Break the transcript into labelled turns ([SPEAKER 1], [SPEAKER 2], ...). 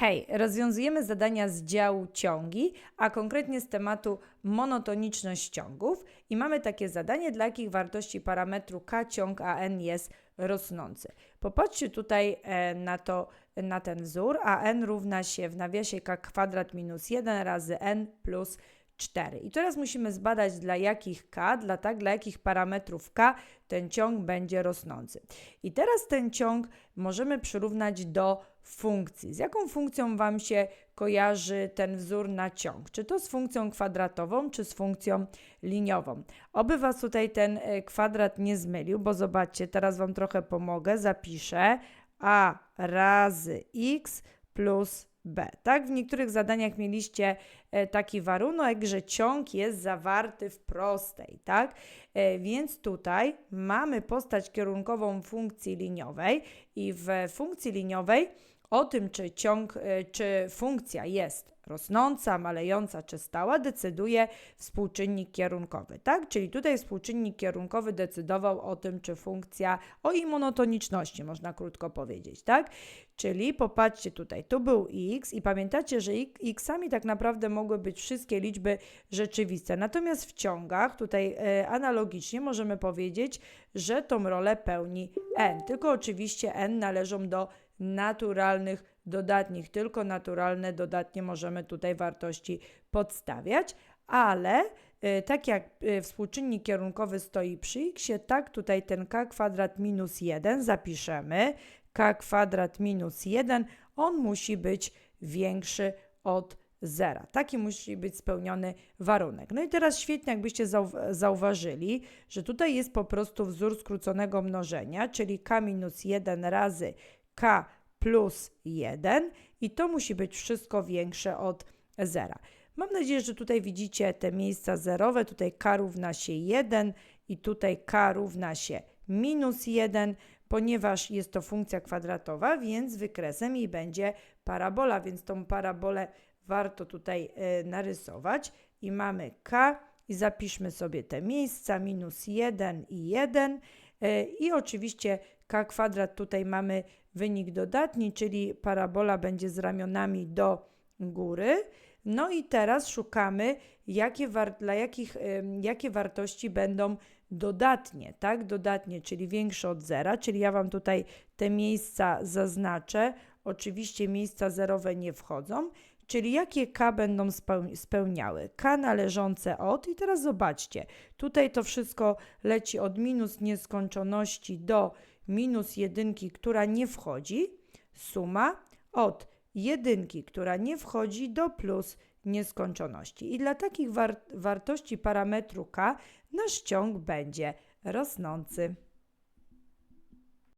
[SPEAKER 1] Hej, rozwiązujemy zadania z działu ciągi, a konkretnie z tematu monotoniczność ciągów i mamy takie zadanie, dla jakich wartości parametru k ciąg AN jest rosnący. Popatrzcie tutaj e, na, to, na ten wzór, a n równa się w nawiasie k kwadrat minus 1 razy n plus 4. I teraz musimy zbadać dla jakich k, dla, tak, dla jakich parametrów k ten ciąg będzie rosnący. I teraz ten ciąg możemy przyrównać do funkcji. Z jaką funkcją Wam się kojarzy ten wzór na ciąg? Czy to z funkcją kwadratową, czy z funkcją liniową? Oby Was tutaj ten e, kwadrat nie zmylił, bo zobaczcie, teraz Wam trochę pomogę. Zapiszę a razy x plus b. Tak, w niektórych zadaniach mieliście e, taki warunek, że ciąg jest zawarty w prostej, tak? E, Więc tutaj mamy postać kierunkową funkcji liniowej i w funkcji liniowej o tym, czy ciąg, e, czy funkcja jest rosnąca, malejąca czy stała, decyduje współczynnik kierunkowy, tak? Czyli tutaj współczynnik kierunkowy decydował o tym, czy funkcja, o jej monotoniczności, można krótko powiedzieć, tak? Czyli popatrzcie tutaj, tu był x i pamiętacie, że xami tak naprawdę mogły być wszystkie liczby rzeczywiste. Natomiast w ciągach tutaj e, analogicznie możemy powiedzieć, że tą rolę pełni n, tylko oczywiście n należą do naturalnych dodatnich, tylko naturalne dodatnie możemy tutaj wartości podstawiać, ale y, tak jak y, współczynnik kierunkowy stoi przy x, tak tutaj ten k kwadrat minus 1 zapiszemy, k kwadrat minus 1, on musi być większy od zera. Taki musi być spełniony warunek. No i teraz świetnie, jakbyście zau- zauważyli, że tutaj jest po prostu wzór skróconego mnożenia, czyli k minus 1 razy k plus 1 i to musi być wszystko większe od zera. Mam nadzieję, że tutaj widzicie te miejsca zerowe, tutaj k równa się 1 i tutaj k równa się minus 1, ponieważ jest to funkcja kwadratowa, więc wykresem jej będzie parabola, więc tą parabolę warto tutaj y, narysować i mamy k i zapiszmy sobie te miejsca, minus 1 i 1 y, i oczywiście k kwadrat tutaj mamy wynik dodatni, czyli parabola będzie z ramionami do góry. No i teraz szukamy, jakie dla jakich, jakie wartości będą dodatnie, tak? Dodatnie, czyli większe od zera, czyli ja Wam tutaj te miejsca zaznaczę. Oczywiście miejsca zerowe nie wchodzą, czyli jakie k będą spełniały. k należące od, i teraz zobaczcie, tutaj to wszystko leci od minus nieskończoności do minus jedynki, która nie wchodzi, suma od jedynki, która nie wchodzi, do plus nieskończoności. I dla takich war wartości parametru k nasz ciąg będzie rosnący.